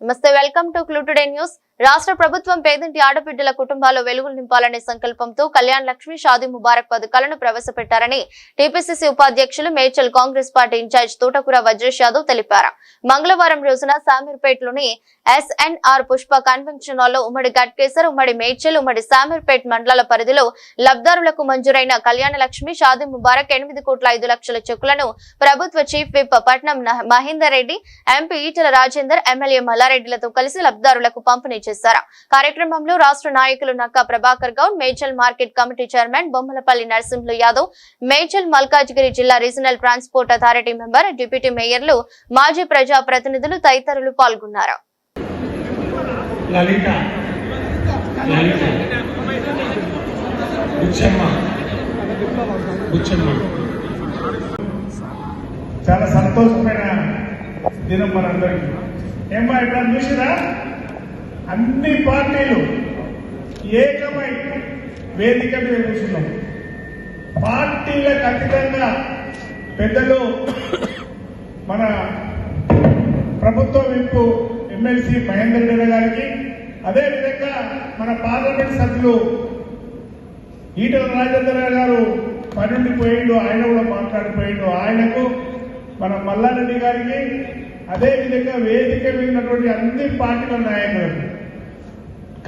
నమస్తే welcome to clue today news. రాష్ట్ర ప్రభుత్వం పేదింటి ఆడబిడ్డల కుటుంబాల్లో వెలుగులు నింపాలనే సంకల్పంతో కళ్యాణ్ లక్ష్మి షాదీ ముబారక్ పథకాలను ప్రవేశపెట్టారని టీపీసీసీ ఉపాధ్యక్షులు మేడ్చల్ కాంగ్రెస్ పార్టీ ఇన్ఛార్జ్ తోటకూర వజ్రేష్ యాదవ్ తెలిపారు. మంగళవారం రోజున శామీర్పేటలోని ఎస్ఎన్ఆర్ పుష్ప కన్వెన్షన్ హాల్లో ఉమ్మడి గట్కేసర్ ఉమ్మడి మేడ్చల్ ఉమ్మడి సామీర్పేట్ మండలాల పరిధిలో లబ్దారులకు మంజూరైన కళ్యాణ లక్ష్మి షాదీ ముబారక్ ఎనిమిది కోట్ల ఐదు లక్షల చెక్కులను ప్రభుత్వ chief whip Patnam Mahender Reddy MP Etela Rajender MLA మల్లారెడ్డిలతో కలిసి లబ్దారులకు పంపిణీ చేశారు. కార్యక్రమంలో రాష్ట్ర నాయకులు Nakka Prabhakar Goud Medchal market committee chairman Bommalapally Narasimhulu Yadav Medchal Malkajgiri జిల్లా regional transport authority member deputy మేయర్లు మాజీ ప్రజా ప్రతినిధులు తదితరులు పాల్గొన్నారు. చాలా సంతోషమైన దినం మనందరికీ. ఏమ్మా ఇప్పుడు చూసిరా అన్ని పార్టీలు ఏకమై వేదిక మీద కూర్చున్నాం. పార్టీల ఖచ్చితంగా పెద్దలు మన ప్రభుత్వ విప్పు ఎమ్మెల్సీ మహేందర్ రెడ్డి గారికి అదేవిధంగా మన పార్లమెంట్ సభ్యులు ఈటల రాజేంద్ర గారు పనుండి పోయిండు ఆయన కూడా మాట్లాడిపోయిండు. ఆయనకు మన మల్లారెడ్డి గారికి అదే విధంగా వేదిక మీద ఉన్నటువంటి అన్ని పార్టీల నాయకులకు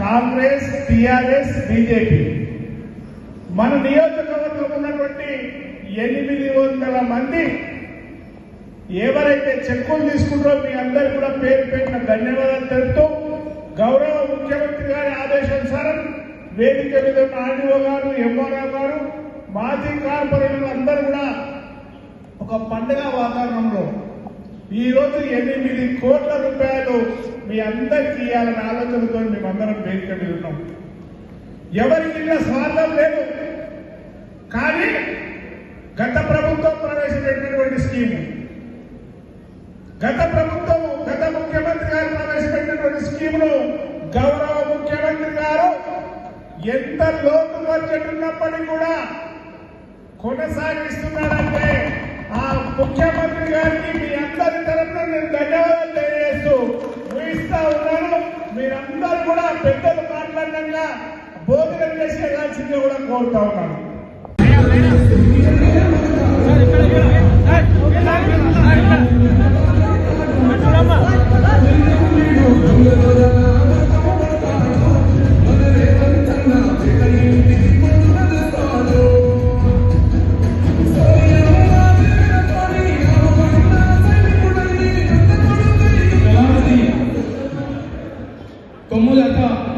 కాంగ్రెస్ టిఆర్ఎస్ బీజేపీ. మన నియోజకవర్గం ఉన్నటువంటి ఎనిమిది వందల మంది ఎవరైతే చెక్కులు తీసుకుంటారో మీ అందరు కూడా పేరు పెట్టిన ధన్యవాదాలు తెలుపుతూ గౌరవ ముఖ్యమంత్రి గారి ఆదేశానుసారం వేదిక మీద ఉన్న ఆర్డీఓ గారు ఎంఆర్ఓ గారు మాజీ కార్పొరేటర్లు అందరూ కూడా ఒక పండుగ వాతావరణంలో ఈ రోజు ఎనిమిది కోట్ల రూపాయలు మీ అందరికీ ఇవ్వాలనే ఆలోచనతో మేమందరం వేదిక మీద ఉన్నాం. ఎవరికి ఇలా స్వార్థం లేదు. కానీ గత ప్రభుత్వం ప్రవేశపెట్టినటువంటి స్కీము. గత ప్రభుత్వం గత ముఖ్యమంత్రి గారు ప్రవేశపెట్టినటువంటి స్కీమును గౌరవ ముఖ్యమంత్రి గారు ఎంత లోటు బడ్జెట్ ఉన్నప్పటికీ కూడా కొనసాగిస్తున్నారంటే ఆ ముఖ్యమంత్రి గారికి మీ అందరి తరఫున నేను ధన్యవాదాలు కూడా పెద్దలు మాట్లాడగా భోజనం చేసి వెళ్ళాల్సిందిగా కూడా కోరుతా ఉన్నాను